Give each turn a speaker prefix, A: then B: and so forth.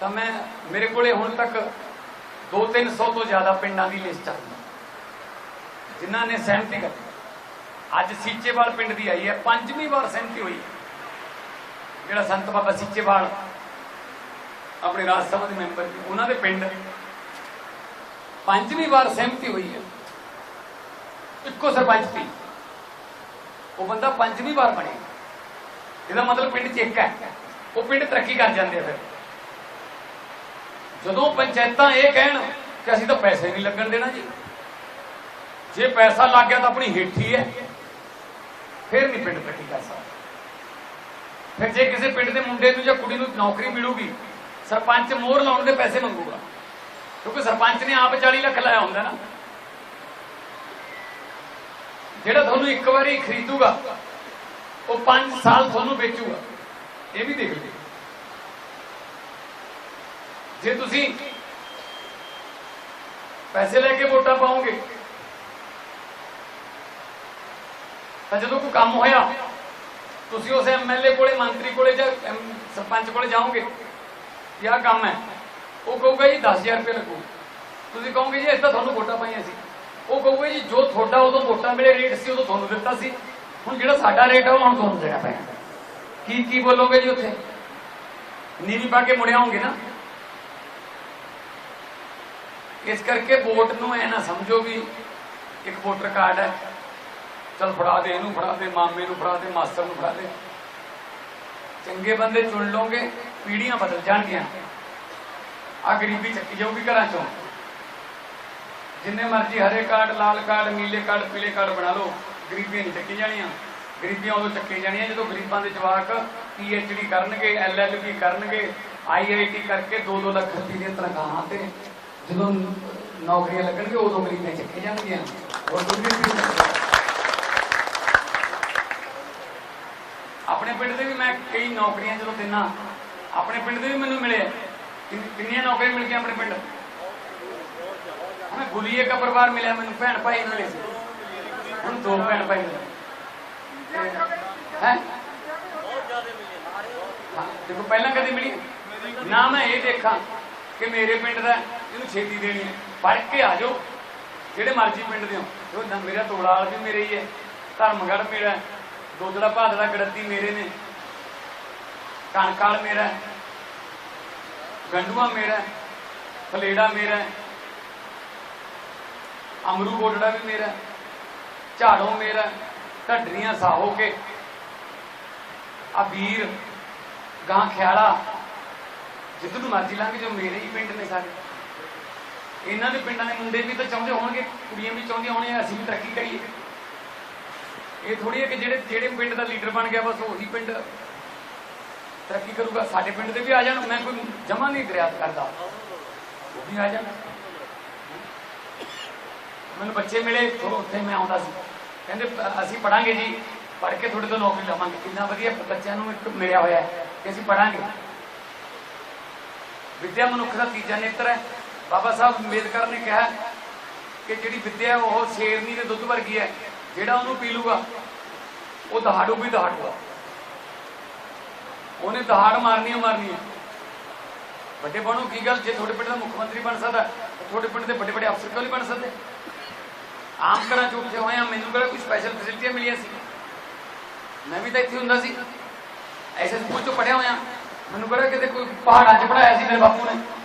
A: ਤਾਂ ਮੈਂ ਮੇਰੇ ਕੋਲੇ ਹੁਣ ਤੱਕ 2-300 ਤੋਂ ਜ਼ਿਆਦਾ ਪਿੰਡਾਂ ਦੀ ਲਿਸਟ ਆ ਜਿਨ੍ਹਾਂ ਨੇ ਸਹਿਮਤੀ ਕੀਤੀ ਅੱਜ ਸੀਚੇਵਾਲ ਪਿੰਡ ਦੀ ਆਈ ਹੈ, ਪੰਜਵੀਂ ਵਾਰ ਸਹਿਮਤੀ ਹੋਈ ਜਿਹੜਾ ਸੰਤ ਬਾਬਾ ਸੀਚੇਵਾਲ ਆਪਣੇ ਰਾਜ ਸਭਾ ਦੇ ਮੈਂਬਰ ਨੇ, ਉਹਨਾਂ ਦੇ ਪਿੰਡ ਪੰਜਵੀਂ ਵਾਰ ਸਹਿਮਤੀ ਹੋਈ ਹੈ। ਇੱਕੋ ਸਰਪੰਚ ਸੀ ਉਹ ਬੰਦਾ ਪੰਜਵੀਂ ਵਾਰ ਬਣਿਆ ਇਹਦਾ ਮਤਲਬ ਪਿੰਡ 'ਚ ਇੱਕ ਹੈ। ਉਹ ਪਿੰਡ ਤਰੱਕੀ ਕਰ ਜਾਂਦੇ ਆ ਫਿਰ। ਜਦੋਂ ਪੰਚਾਇਤਾਂ ਇਹ ਕਹਿਣ ਕਿ ਅਸੀਂ ਤਾਂ ਪੈਸੇ ਨਹੀਂ ਲੱਗਣ ਦੇਣਾ ਜੀ, ਜੇ ਪੈਸਾ ਲੱਗ ਗਿਆ ਤਾਂ ਆਪਣੀ ਹੇਠੀ ਹੈ, ਫਿਰ ਨਹੀਂ ਪਿੰਡ ਤਰੱਕੀ ਕਰ ਸਕਦਾ। ਫਿਰ ਜੇ ਕਿਸੇ ਪਿੰਡ ਦੇ ਮੁੰਡੇ ਨੂੰ ਜਾਂ ਕੁੜੀ ਨੂੰ ਨੌਕਰੀ ਮਿਲੂਗੀ, ਸਰਪੰਚ ਮੋਹਰ ਲਾਉਣ ਦੇ ਪੈਸੇ ਮੰਗੂਗਾ, ਕਿਉਂਕਿ ਸਰਪੰਚ ਨੇ ਆਪ 40 ਲੱਖ ਲਾਇਆ ਹੁੰਦਾ ਨਾ। ਜਿਹੜਾ ਤੁਹਾਨੂੰ ਇੱਕ ਵਾਰੀ ਖਰੀਦੂਗਾ, ਉਹ 5 ਸਾਲ ਤੁਹਾਨੂੰ ਵੇਚੂਗਾ, ਇਹ ਵੀ ਦੇਖ ਲਿਓ। ਜੇ ਤੁਸੀਂ ਪੈਸੇ ਲੈ ਕੇ ਵੋਟਾਂ ਪਾਓਗੇ, ਤਾਂ ਜਦੋਂ ਕੋਈ ਕੰਮ ਹੋਇਆ, ਤੁਸੀਂ ਉਸ ਐਮਐਲਏ ਕੋਲੇ, ਮੰਤਰੀ ਕੋਲੇ ਜਾਂ ਸਰਪੰਚ ਕੋਲੇ ਜਾਓਗੇ ਕਿ ਆਹ ਕੰਮ ਹੈ, ਉਹ ਕਹੂਗਾ ਜੀ 10000 ਰੁਪਏ ਲੱਗੂ। ਤੁਸੀਂ ਕਹੋਗੇ ਜੀ ਇਸ ਤਾਂ ਤੁਹਾਨੂੰ ਵੋਟਾਂ ਪਾਈਆਂ ਸੀ। ਉਹ ਕਹੂਗਾ ਜੀ, ਜੋ ਤੁਹਾਡਾ ਉਦੋਂ ਵੋਟਾਂ ਵੇਲੇ ਰੇਟ ਸੀ, ਉਦੋਂ ਤੁਹਾਨੂੰ ਦਿੱਤਾ ਸੀ। ਹੁਣ ਜਿਹੜਾ ਸਾਡਾ ਰੇਟ ਆ, ਉਹ ਹੁਣ ਤੁਹਾਨੂੰ ਦੇਣਾ ਪੈਣਾ। ਕੀ ਕੀ ਬੋਲੋਗੇ ਜੀ ਉੱਥੇ? ਨੀਵੀਂ ਪਾ ਕੇ ਮੁੜਿਆ ਹੋਗੇ ਨਾ। ਇਸ ਕਰਕੇ ਵੋਟ ਨੂੰ ਐ ਨਾ ਸਮਝੋ ਵੀ ਇੱਕ ਵੋਟਰ ਕਾਰਡ ਹੈ। ਚਲ ਫੜਾ ਦੇ, ਇਹਨੂੰ ਫੜਾ ਦੇ, ਮਾਮੇ ਨੂੰ ਫੜਾ ਦੇ, ਮਾਸਟਰ ਨੂੰ ਫੜਾ ਦੇ। ਚੰਗੇ ਬੰਦੇ ਚੁਣ ਲਓਗੇ, ਪੀੜ੍ਹੀਆਂ ਬਦਲ ਜਾਣਗੀਆਂ। ਆ ਗਰੀਬੀ ਚੱਕੀ ਜਾਊਗੀ ਘਰਾਂ ਚੋਂ। ਜਿੰਨੇ ਮਰਜ਼ੀ ਹਰੇ ਕਾਰਡ, ਲਾਲ ਕਾਰਡ, ਨੀਲੇ ਕਾਰਡ, ਪੀਲੇ ਕਾਰਡ ਬਣਾ ਲਓ, ਗਰੀਬੀਆਂ ਨਹੀਂ ਚੱਕੀ ਜਾਣੀਆਂ। ਗਰੀਬੀਆਂ ਉਦੋਂ ਚੱਕੀ ਜਾਣੀਆਂ ਜਦੋਂ ਗਰੀਬਾਂ ਦੇ ਜਵਾਕ ਡੀ ਕਰਨਗੇ ਐਲਐਲਬੀ ਕਰਨਗੇ ਆਈਆਈਟੀ ਕਰਕੇ 2-2 ਲੱਖ ਰੁਪਏ ਦੀਆਂ ਤਨਖਾਹਾਂ ਤੇ ਜਦੋਂ ਨੌਕਰੀਆਂ ਲੱਗਣਗੇ ਉਦੋਂ ਮਰੀਜ਼ਾਂ ਚੱਕੇ ਜਾਣਗੀਆਂ। ਔਰ ਦੂਜੀ ਆਪਣੇ ਪਿੰਡ ਦੇ ਵੀ ਮੈਂ ਕਈ ਨੌਕਰੀਆਂ ਜਦੋਂ ਦਿੰਨਾ, ਆਪਣੇ ਪਿੰਡ ਦੇ ਵੀ ਮੈਨੂੰ ਮਿਲੇ ਕਿੰਨੀਆਂ ਨੌਕਰੀਆਂ ਮਿਲ ਗਈਆਂ ਆਪਣੇ ਪਿੰਡ? ਮੈਂ ਗੁਲੀਏ ਦਾ ਪਰਿਵਾਰ ਮਿਲਿਆ ਮੈਨੂੰ, ਭੈਣ ਭਾਈ ਮਿਲੇ ਹੁਣ ਦੋ ਭੈਣ ਭਾਈ ਮਿਲੇ ਹੈ, ਦੇਖੋ, ਪਹਿਲਾਂ ਕਦੇ ਮਿਲੀ ਨਾ ਮੈਂ ਇਹ ਦੇਖਾਂ ਕਿ ਮੇਰੇ ਪਿੰਡ ਦਾ ਇਹਨੂੰ ਛੇਤੀ ਦੇਣੀ ਹੈ। ਪੜ ਕੇ ਆ ਜਾਓ। ਜਿਹੜੇ ਮਰਜ਼ੀ ਪਿੰਡ ਦੇ ਹੋ ਉਹ ਮੇਰਾ ਤੋਲਾਲ ਵੀ ਮੇਰੇ ਹੀ ਹੈ। ਧਰਮਗੜ ਮੇਰਾ ਹੈ, ਦੋਦੜਾ ਭਾਦੜਾ ਗੜੱਦੀ ਮੇਰੇ ਨੇ। ਕਣਕਾਲ ਮੇਰਾ ਗੰਡੂਆ ਮੇਰਾ ਫਲੇੜਾ ਮੇਰਾ ਅਮਰੂ ਗੋਡੜਾ ਵੀ ਮੇਰਾ ਝਾੜੋ ਮੇਰਾ ਢੱਡਰੀਆਂ ਸਾਹੋ ਕੇ। ਆ ਵੀਰ ਗਾਂ ਖਿਆਲਾ। ਜਿੱਦ ਨੂੰ ਮਰਜ਼ੀ ਲੰਘ ਜੋ ਮੇਰੇ ਹੀ ਪਿੰਡ ਨੇ ਸਾਰੇ। ਇਹਨਾਂ ਦੇ ਪਿੰਡਾਂ ਦੇ ਮੁੰਡੇ ਵੀ ਤਾਂ ਚਾਹੁੰਦੇ ਹੋਣਗੇ, ਕੁੜੀਆਂ ਵੀ ਚਾਹੁੰਦੀਆਂ ਹੋਣੀਆਂ, ਅਸੀਂ ਵੀ ਤਰੱਕੀ ਕਰੀਏ। ਇਹ ਥੋੜੀ ਹੈ ਕਿ ਜਿਹੜੇ ਜਿਹੜੇ ਪਿੰਡ ਦਾ ਲੀਡਰ ਬਣ ਗਿਆ, ਬਸ ਉਹੀ ਪਿੰਡ ਤਰੱਕੀ ਕਰੂਗਾ। ਸਾਡੇ ਪਿੰਡ ਦੇ ਵੀ ਆ ਜਾਣ, ਮੈਂ ਕੋਈ ਜਮਾ ਨਹੀਂ ਦਰਿਆਤ ਕਰਦਾ। ਉਹ ਵੀ ਆ ਜਾਣ। ਮੈਨੂੰ ਬੱਚੇ ਮਿਲੇ ਤੋਂ ਉੱਥੇ ਮੈਂ ਆਉਂਦਾ ਸੀ। ਕਹਿੰਦੇ, ਅਸੀਂ ਪੜਾਂਗੇ ਜੀ। ਪੜ ਕੇ ਤੁਹਾਡੇ ਤੋਂ ਨੌਕਰੀ ਲਵਾਂਗੇ। ਕਿੰਨਾ ਵਧੀਆ ਬੱਚਿਆਂ ਨੂੰ ਇੱਕ ਮਿਲਿਆ ਹੋਇਆ ਕਿ ਅਸੀਂ ਪੜਾਂਗੇ ਵਿਦਿਆ ਮਨੁੱਖ ਦਾ ਤੀਜਾ ਨੇਤਰ ਹੈ। ਬਾਬਾ ਸਾਹਿਬ ਅੰਬੇਦਕਰ ਨੇ ਕਿਹਾ ਕਿ ਜਿਹੜੀ ਵਿੱਦਿਆ ਉਹ ਸ਼ੇਰਨੀ ਦੇ ਦੁੱਧ ਵਰਗੀ ਹੈ, ਜਿਹੜਾ ਉਹਨੂੰ ਪੀ ਲੂਗਾ, ਉਹ ਦਹਾੜੂ ਵੀ ਦਹਾੜੂਗਾ। ਉਹਨੇ ਦਹਾੜ ਮਾਰਨੀ ਓ ਮਾਰਨੀ ਹੈ ਵੱਡੇ ਬਣੋ, ਕੀ ਗੱਲ? ਜੇ ਤੁਹਾਡੇ ਪਿੰਡ ਦਾ ਮੁੱਖ ਮੰਤਰੀ ਬਣ ਸਕਦਾ, ਤਾਂ ਤੁਹਾਡੇ ਪਿੰਡ ਦੇ ਵੱਡੇ ਵੱਡੇ ਅਫਸਰ ਕਿਉਂ ਨਹੀਂ ਬਣ ਸਕਦੇ? ਆਮ ਘਰਾਂ ਚ ਉੱਠੇ ਹੋਏ ਆ, ਮੈਨੂੰ ਕਿਹੜਾ ਕੋਈ ਸਪੈਸ਼ਲ ਫੈਸਿਲਿਟੀਆਂ ਮਿਲੀਆਂ ਸੀ? ਮੈਂ ਵੀ ਤਾਂ ਇੱਥੇ ਹੁੰਦਾ ਸੀ। ਐਸੇ ਸਕੂਲ ਚੋਂ ਪੜਿਆ ਹੋਇਆ। ਮੈਨੂੰ ਕਿਹੜਾ ਕਿਤੇ ਕੋਈ ਪਹਾੜਾਂ 'ਚ ਪੜਾਇਆ ਸੀ ਮੇਰੇ ਬਾਪੂ ਨੇ?